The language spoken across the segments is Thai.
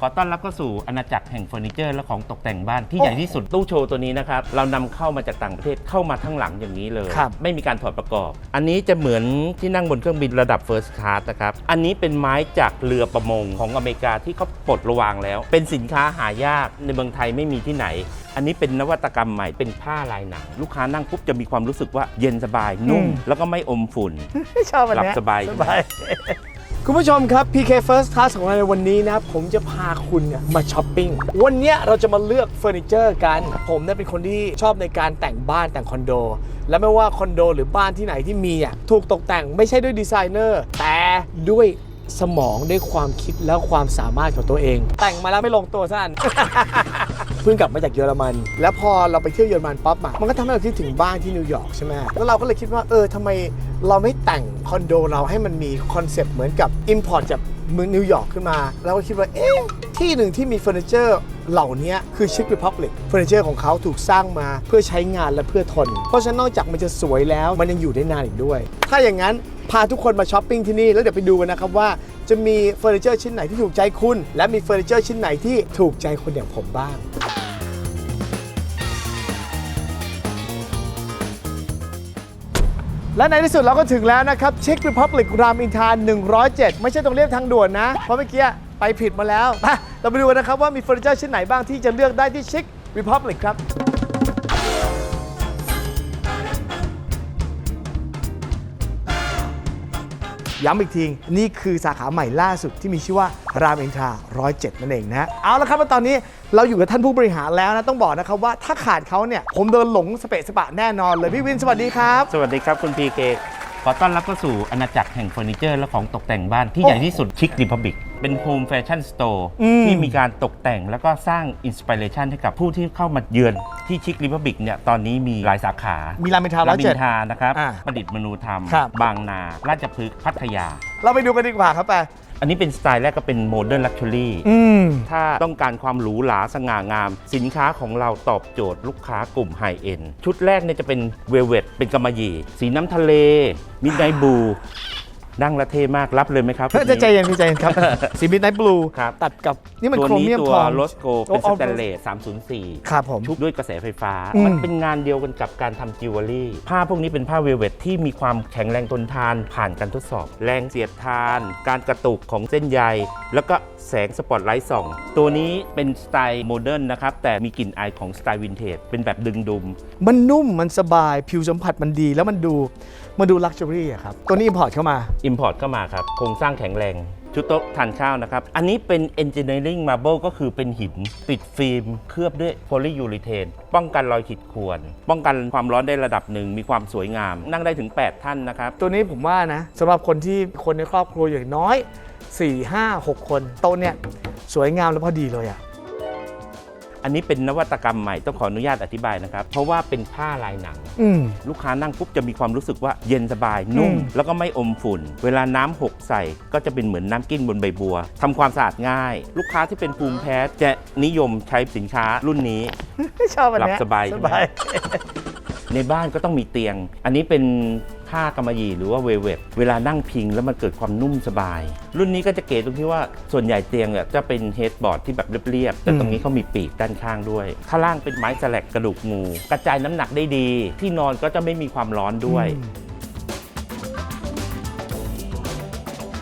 ขอต้อนรับเข้าสู่อาณาจักรแห่งเฟอร์นิเจอร์และของตกแต่งบ้านที่ใหญ่ที่สุดตู้โชว์ตัวนี้นะครับ เรานำเข้ามาจากต่างประเทศเข้ามาทั้งหลังอย่างนี้เลย ครับไม่มีการถอดประกอบ อันนี้จะเหมือนที่นั่งบนเครื่องบินระดับ First Class นะครับ อันนี้เป็นไม้จากเรือประมงของอเมริกาที่เขาปลดระวางแล้ว เป็นสินค้าหายากในเมืองไทยไม่มีที่ไหน อันนี้เป็นนวัตกรรมใหม่เป็นผ้าลายหนังลูกค้านั่งปุ๊บจะมีความรู้สึกว่าเย็นสบายนุ่ม อืม แล้วก็ไม่อมฝุ่นชอบอันหลับเนี้ยสบาย สบาย คุณผู้ชมครับ PK First Class ของเราในวันนี้นะครับผมจะพาคุณเนี่ยมาช้อปปิ้ง วันนี้เราจะมาเลือกเฟอร์นิเจอร์กัน ผมเนี่ยเป็นคนที่ชอบในการแต่งบ้านแต่งคอนโด และไม่ว่าคอนโดหรือบ้านที่ไหนที่มีอะถูกตกแต่งไม่ใช่ด้วยดีไซเนอร์ แต่ด้วยสมองด้วยความคิดแล้วความสามารถของตัวเอง แต่งมาแล้วไม่ลงตัวสั้น พิ่งกลับมาจากเยอรมัน แล้วพอเราไปเที่ยวเยอรมันปั๊บอะมันก็ทำให้เราคิดถึงบ้านที่นิวยอร์กใช่ไหมแล้วเราก็เลยคิดว่าเออทำไมเราไม่แต่งคอนโดเราให้มันมีคอนเซปต์เหมือนกับ Import จากเมืองนิวยอร์กขึ้นมาเราก็คิดว่าเอ๊ะที่หนึ่งที่มีเฟอร์นิเจอร์เหล่านี้คือชิค r ิพับลิกเฟอร์นิเจอร์ของเขาถูกสร้างมาเพื่อใช้งานและเพื่อทน เพราะฉะนั้นนอกจากมันจะสวยแล้วมันยังอยู่ได้นานอีกด้วย ถ้าอย่างนั้นพาทุกคนมาช้อปปิ้งที่นี่ แล้วเดี๋ยวไปดูกันนะครับว่า จะมีเฟอร์นิเจอร์ชิ้นไหนที่ถูกใจคุณ และมีเฟอร์นิเจอร์ชิ้นไหนที่ถูกใจคนอย่างผมบ้าง และในที่สุดเราก็ถึงแล้วนะครับเช็ค Republic รามอินทรา107 ไม่ใช่ตรงเรียบทางด่วนนะ เพราะเมื่อกี้ไปผิดมาแล้วไปเราไปดูกันนะครับว่ามีเฟอร์นิเจอร์ชิ้นไหนบ้างที่จะเลือกได้ที่เช็ค Republic ครับ ย้ำอีกที นี่คือสาขาใหม่ล่าสุดที่มีชื่อว่ารามอินทรา107 นั่นเองนะ เอาละครับตอนนี้เราอยู่กับท่านผู้บริหารแล้วนะ ต้องบอกนะครับว่าถ้าขาดเขาเนี่ยผมเดินหลงสเปะสปะแน่นอนเลยพี่วินสวัสดีครับ สวัสดีครับคุณพีเค อต้อนรับเข้าสู่อาณาจักรแห่งเฟอร์นิเจอร์และของตกแต่งบ้านที่ใหญ่ที่สุดชิค r ิพับ i ิกเป็นโฮมแฟชั่นสโตร์อืม ที่มีการตกแต่งแล้วก็สร้างอินสปิเรชันให้กับผู้ที่เข้ามาเยือนที่ชิค r ิพับ i ิกเนี่ยตอนนี้มีหลายสาขามีรามอินทรารามอินท107รานะครับอ่าประดิษฐ์มนูธรรม ครับ บางนา ราชพฤกษ์พัทยา เราไปดูกันดีกว่าครับไป อันนี้เป็นสไตล์แรกก็เป็นโมเดิร์นลักชัวรี่อืม ถ้าต้องการความหรูหราสง่างาม สินค้าของเราตอบโจทย์ลูกค้ากลุ่มไฮเอ็นชุดแรกเนี่ยจะเป็นเวลเวตเป็นกำมะหยี่ สีน้ำทะเลมิดไนบู นั่งและเท่มากรับเลยไหมครับเฮ้ยชุดใจนี้เย็นพี่ใจเย็นครับสีมิดไนท์บลูครับตัดกับนี่มันตัวโครนี้เมียมตัทวองโรสโกเป็นโอ้สเอาแตนเลส304 ครับผมชุบด้วยกระแสไฟฟ้าอืมมันเป็นงานเดียวกันกับการทำจิวเวลรี่ ผ้าพวกนี้เป็นผ้าเวลเวตที่มีความแข็งแรงทนทานผ่านการทดสอบ แรงเสียดทาน การกระตุกของเส้นใย แล้วก็แสงสปอตไลท์ส่อง ตัวนี้เป็นสไตล์โมเดิร์นนะครับ แต่มีกลิ่นอายของสไตล์วินเทจเป็นแบบดึงดุม มันนุ่มมันสบายผิวสัมผัสมันดีแล้วมันดูมันดูลักชัวรี่อะครับตัวนี้อิมพอร์ตเข้ามา Import เข้ามาครับ โครงสร้างแข็งแรง ชุดโต๊ะทานข้าวนะครับ อันนี้เป็น Engineering Marble ก็คือเป็นหิน ติดฟิล์ม เคลือบด้วยโพลียูริเทน ป้องกันรอยขีดข่วน ป้องกันความร้อนได้ระดับหนึ่ง มีความสวยงาม นั่งได้ถึง 8 ท่านนะครับ ตัวนี้ผมว่านะสำหรับคนที่คนในครอบครัวอย่างน้อย 4 5 6 คนโต๊ะเนี่ยสวยงามและพอดีเลยอะ อันนี้เป็นนวัตกรรมใหม่ต้องขออนุญาตอธิบายนะครับ เพราะว่าเป็นผ้าลายหนัง อืม ลูกค้านั่งปุ๊บจะมีความรู้สึกว่าเย็นสบายนุ่ม อืม แล้วก็ไม่อมฝุ่น เวลาน้ำหกใส่ก็จะเป็นเหมือนน้ำกิ้นบนใบบัวทำความสะอาดง่าย ลูกค้าที่เป็นภูมิแพ้จะนิยมใช้สินค้ารุ่นนี้ ชอบอันเนี้ยหลับสบายใช่ไหมในบ้านก็ต้องมีเตียง อันนี้เป็น ผ้ากำมะหยี่หรือว่าเวลเวตเวลานั่งพิงแล้วมันเกิดความนุ่มสบาย รุ่นนี้ก็จะเก๋ตรงที่ว่าส่วนใหญ่เตียงเนี่ยจะเป็นเฮดบอร์ดที่แบบเรียบๆแต่ตรงนี้เขามีปีกด้านข้างด้วย ข้างล่างเป็นไม้สแลกกระดูกงู กระจายน้ำหนักได้ดี ที่นอนก็จะไม่มีความร้อนด้วย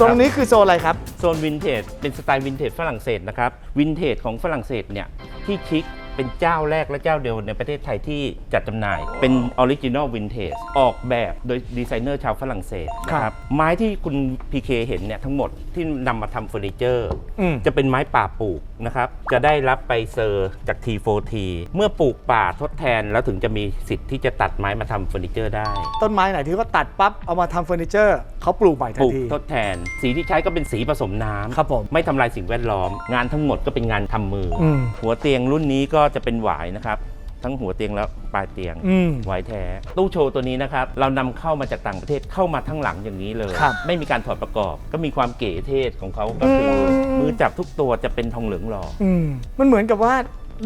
ตรงนี้คือโซนอะไรครับ โซนวินเทจเป็นสไตล์วินเทจฝรั่งเศสนะครับวินเทจของฝรั่งเศสเนี่ยที่ชิค เป็นเจ้าแรกและเจ้าเดียวในประเทศไทยที่จัดจำหน่าย เป็นออริจินอลวินเทจออกแบบโดยดีไซเนอร์ชาวฝรั่งเศสนะคครัรับบไม้ที่คุณพีเคเห็นเนี่ยทั้งหมดที่นำมาทำเฟอร์นิเจอร์ อืม จะเป็นไม้ป่าปลูกนะครับ จะได้รับไปเซอร์จาก T4T เมื่อปลูกป่าทดแทนแล้วถึงจะมีสิทธิ์ที่จะตัดไม้มาทำเฟอร์นิเจอร์ได้ ต้นไม้ไหนที่เขาตัดปั๊บเอามาทำเฟอร์นิเจอร์เขาปลูกใหม่ทัปนลูกที ทดแทน สีที่ใช้ก็เป็นสีผสมน้ำครับผมไม่ทำลายสิ่งแวดล้อม งานทั้งหมดก็เป็นงานทำมือออืมหัวเตียงรุ่นนี้ก็จะเป็นหวายนะครับ ทั้งหัวเตียงและปลายเตียงอืม หวายแท้ ตู้โชว์ตัวนี้นะครับ เรานำเข้ามาจากต่างประเทศเข้ามาทั้งหลังอย่างนี้เลย ครับไม่มีการถอดประกอบ ก็มีความเก๋เท่ของเขาก็คืออม มือจับทุกตัวจะเป็นทองเหลืองหล่อ อืมมันเหมือนกับว่า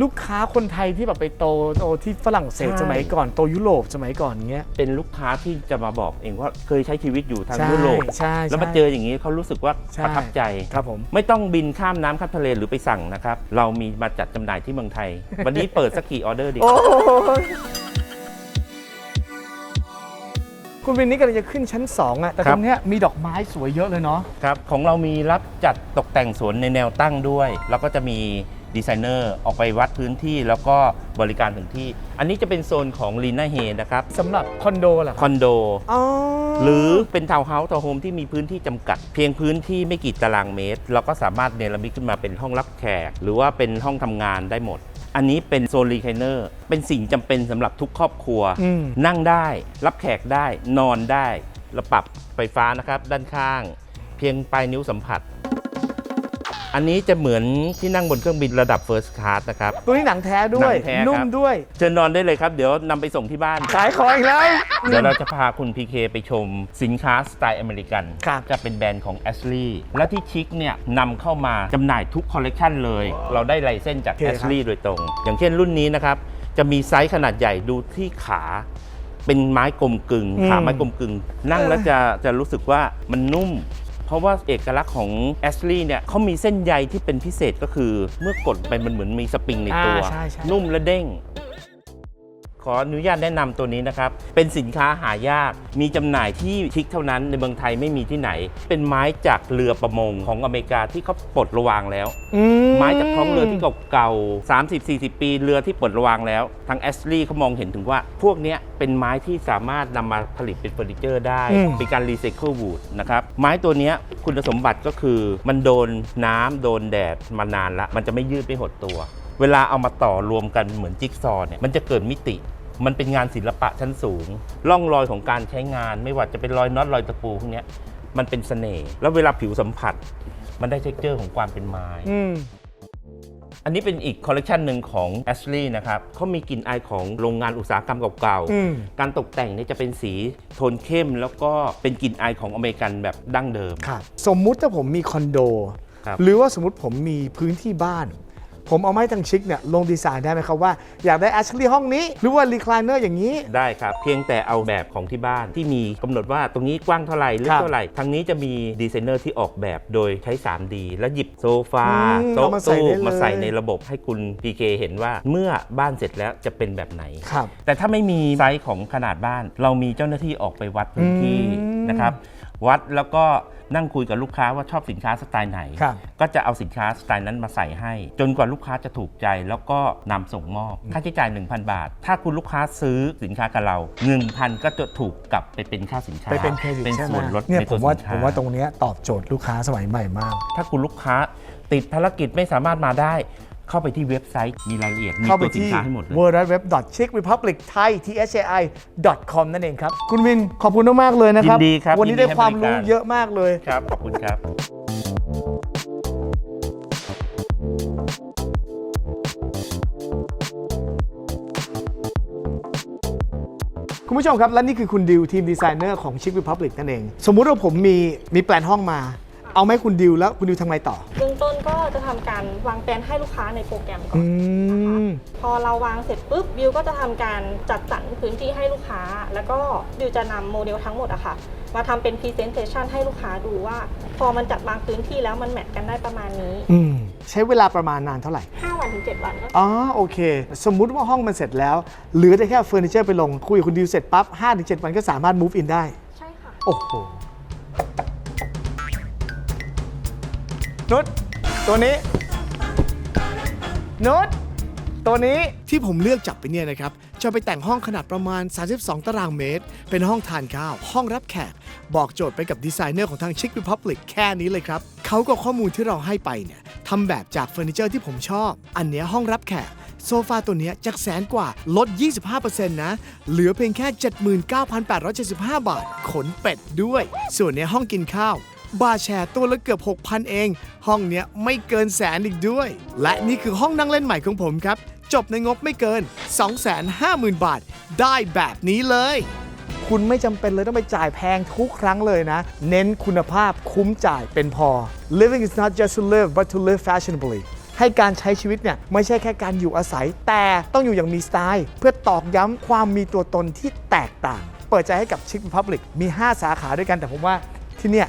ลูกค้าคนไทยที่แบบไปโตโตที่ฝรั่งเศสใช่ สมัยก่อนโตยุโรปสมัยก่อนเงี้ย เป็นลูกค้าที่จะมาบอกเองว่าเคยใช้ชีวิตอยู่ทางใช่ยุโรปใช่แล้วมาใช่ เจออย่างนี้เขารู้สึกว่าใช่ ประทับใจ ครับผม ไม่ต้องบินข้ามน้ำข้ามทะเลหรือไปสั่งนะครับ เรามีมาจัดจำหน่ายที่เมืองไทย วันนี้เปิดสักกี่ออเดอร์ดีโอ้ย คุณวินนี่กำลังจะขึ้นชั้น 2อะแต่ครัตบรงเนี้ยมีดอกไม้สวยเยอะเลยเนาะ ครับ ของเรามีรับจัดตกแต่งสวนในแนวตั้งด้วย แล้วก็จะมี ดีไซเนอร์ออกไปวัดพื้นที่แล้วก็บริการถึงที่ อันนี้จะเป็นโซนของลีน่าเฮนะครับสำหรับคอนโดเหรอคครับอนโด อ๋อหรือเป็นทาวน์เฮาส์ทาวน์โฮมที่มีพื้นที่จำกัด เพียงพื้นที่ไม่กี่ตารางเมตร เราก็สามารถเนรมิตขึ้นมาเป็นห้องรับแขก หรือว่าเป็นห้องทำงานได้หมด อันนี้เป็นโซนรีไคเนอร์เป็นสิ่งจำเป็นสำหรับทุกครอบครัว อืม นั่งได้รับแขกได้นอนได้เราปรับไฟฟ้านะครับ ด้านข้าง เพียงปลายนิ้วสัมผัส อันนี้จะเหมือนที่นั่งบนเครื่องบินระดับ First Class นะครับ ตัวนี้หนังแท้ด้วย หนังแท้ครับ นุ่มด้วย เชิญนอนได้เลยครับ เดี๋ยวนำไปส่งที่บ้าน ขายของอีกแล้ว เดี๋ยวเราจะพาคุณพีเคไปชมสินค้าสไตล์อเมริกัน ครับ จะเป็นแบรนด์ของ a s h l e y และที่ชิคเนี่ยนำเข้ามาจำหน่ายทุกคอลเลกชันเลย เราได้ไลเส้นจาก โอเค a ครับ s h l e y โดยตรง อย่างเช่นรุ่นนี้นะครับ จะมีไซส์ขนาดใหญ่ดูที่ขา เป็นไม้กลมกึ่งอืมขาไม้กลมกึ่งนั่งแล้วจะจะรู้สึกว่ามันนุ่มเพ ราะว่าเอกลักษณ์ของ a s h l e y เนี่ยเขามีเส้นใยที่เป็นพิเศษก็คือ เมื่อกดไปมันเหมือนมีสปริงในตัว อ่าใช่ใช่ นุ่มและเด้ง ขออนุญาตแนะนำตัวนี้นะครับ เป็นสินค้าหายาก มีจำหน่ายที่ชิคเท่านั้นในเมืองไทยไม่มีที่ไหน เป็นไม้จากเรือประมงของอเมริกาที่เขาปลดระวางแล้ว อืไม้จากท้องเรือที่เก่าๆ 30-40 ปีเรือที่ปลดระวางแล้ว ทางแอสลีย์เขามองเห็นถึงว่า พวกเนี้ยเป็นไม้ที่สามารถนำมาผลิตเป็นเฟอร์นิเจอร์ได้ อืม เป็นการรีไซเคิลวูดนะครับ ไม้ตัวเนี้ยคุณสมบัติก็คือมันโดนน้ำโดนแดดมานานละ มันจะไม่ยืดไม่หดตัว เวลาเอามาต่อรวมกันเหมือนจิ๊กซอว์เนี่ยมันจะเกิดมิติ มันเป็นงานศิลปะชั้นสูง ร่องรอยของการใช้งาน ไม่ว่าจะเป็นรอยน็อตรอยตะปูพวกเนี้ยมันเป็นเสน่ห์แล้วเวลาผิวสัมผัส มันได้เท็กเจอร์ของความเป็นไม้ อืม อันนี้เป็นอีกคอลเลกชันหนึ่งของ a s h l e y นะครับเขามีกลิ่นอายของโรงงานอุตสาหกรรมเก่าอืมๆการตกแต่งเนี่ยจะเป็นสีโทนเข้ม แล้วก็เป็นกลิ่นอายของอเมริกันแบบดั้งเดิม ครับ สมมุติถ้าผมมีคอนโด ครับ หรือว่าสมมติผมมีพื้นที่บ้าน ผมเอาไม้ทางชิคเนี่ยลงดีไซน์ได้ไหมครับว่าอยากได้แอชลีย์ห้องนี้ หรือว่ารีคลายเนอร์อย่างนี้ ได้ครับ เพียงแต่เอาแบบของที่บ้านที่มีกำหนดว่าตรงนี้กว้างเท่าไหร่ลึคกรับเท่าไหร่ทางนี้จะมีดีไซเนอร์ที่ออกแบบโดยใช้ 3D แล้วหยิบโซฟาอืมโต๊ะเอามาใส่ตู้ได้เลย มาใส่ในระบบให้คุณ PK เห็นว่าเมื่อบ้านเสร็จแล้วจะเป็นแบบไหน ครับ แต่ถ้าไม่มีไซส์ของขนาดบ้าน เรามีเจ้าหน้าที่ออกไปวัดพื้นที่อืมนะครับ วัดแล้วก็นั่งคุยกับลูกค้าว่าชอบสินค้าสไตล์ไหนครับก็จะเอาสินค้าสไตล์นั้นมาใส่ให้ จนกว่าลูกค้าจะถูกใจแล้วก็นำส่งมอบ ค่าใช้จ่าย 1,000 บาท ถ้าคุณลูกค้าซื้อสินค้ากับเรา 1,000 ก็จะถูกกลับไปเป็นค่าสินค้าไปเป็นเครดิตเป็นใช่ไหมส่วนลดเนี่ยในผตัวมว่าสินค้าผมว่าตรงเนี้ยตอบโจทย์ลูกค้าสมัยใหม่มาก ถ้าคุณลูกค้าติดภารกิจไม่สามารถมาได้ เข้าไปที่เว็บไซต์มีรายละเอียดมีเข้าไปตัวสินที่ ค้าให้หมดเลย www.chickrepublicthai.com นั่นเองครับ คุณวินขอบคุณมากๆเลยนะครับ ยินดีครับวันนี้ยินดีได้ให้ความบริรู้การ เยอะมากเลย ครับ ขอบคุณครับ คุณผู้ชมครับ และนี่คือคุณดิวทีมดีไซเนอร์ของ Chick Republic นั่นเอง สมมุติว่าผมมีมีแปลนห้องมา เอาไหมคุณดิวแล้วคุณดิวทำไงต่อ เบื้องต้นก็จะทำการวางแผนให้ลูกค้าในโปรแกรมก่ออืน ม พอเราวางเสร็จปุ๊บบิวก็จะทำการจัดสรรพื้นที่ให้ลูกค้า แล้วก็บิวจะนำโมเดลทั้งหมดอะค่ะ มาทำเป็น Presentation ให้ลูกค้าดูว่า พอมันจัดวางพื้นที่แล้วมันแมทกันได้ประมาณนี้ อืม ใช้เวลาประมาณนานเท่าไหร่ 5 วันถึง 7 วันก็อ๋อโอเค สมมุติว่าห้องมันเสร็จแล้ว เหลือแต่แค่เฟอร์นิเจอร์ไปลง คุยกับคุณดิวเสร็จปั๊บ5-7 วันก็สามารถ move in ได้ ใช่ค่ะ โอ้โห นุชตัวนี้ นุชตัวนี้ ที่ผมเลือกจับไปเนี่ยนะครับ จะไปแต่งห้องขนาดประมาณ 32 ตารางเมตร เป็นห้องทานข้าว ห้องรับแขก บอกโจทย์ไปกับดีไซเนอร์ของทาง Chick Republic แค่นี้เลยครับ เขาก็ข้อมูลที่เราให้ไปเนี่ยทำแบบจากเฟอร์นิเจอร์ที่ผมชอบ อันเนี้ยห้องรับแขก โซฟาตัวเนี้ยจากแสนกว่าลด 25%นะ เหลือเพียงแค่ 79,875 บาท ขนเป็ดด้วย ส่วนเนี้ยห้องกินข้าว บาร์แชร์ตัวละเกือบ 6,000 เอง ห้องเนี้ยไม่เกินแสนอีกด้วย และนี่คือห้องนั่งเล่นใหม่ของผมครับ จบในงบไม่เกิน 250,000 บาท ได้แบบนี้เลย คุณไม่จำเป็นเลยต้องไปจ่ายแพงทุกครั้งเลยนะ เน้นคุณภาพคุ้มจ่ายเป็นพอ Living is not just to live but to live fashionably ให้การใช้ชีวิตเนี่ยไม่ใช่แค่การอยู่อาศัย แต่ต้องอยู่อย่างมีสไตล์ เพื่อตอกย้ำความมีตัวตนที่แตกต่าง เปิดใจให้กับชิคพับลิกมี 5 สาขาด้วยกันแต่ผมว่าที่เนี่ย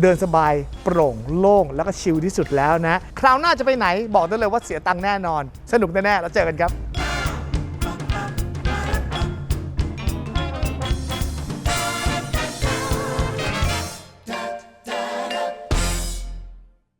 เดินสบายโปร่งโล่งแล้วก็ชิลที่สุดแล้วนะ คราวหน้าจะไปไหนบอกได้เลยว่าเสียตังค์แน่นอน สนุกแน่ๆแล้วเจอกันครับ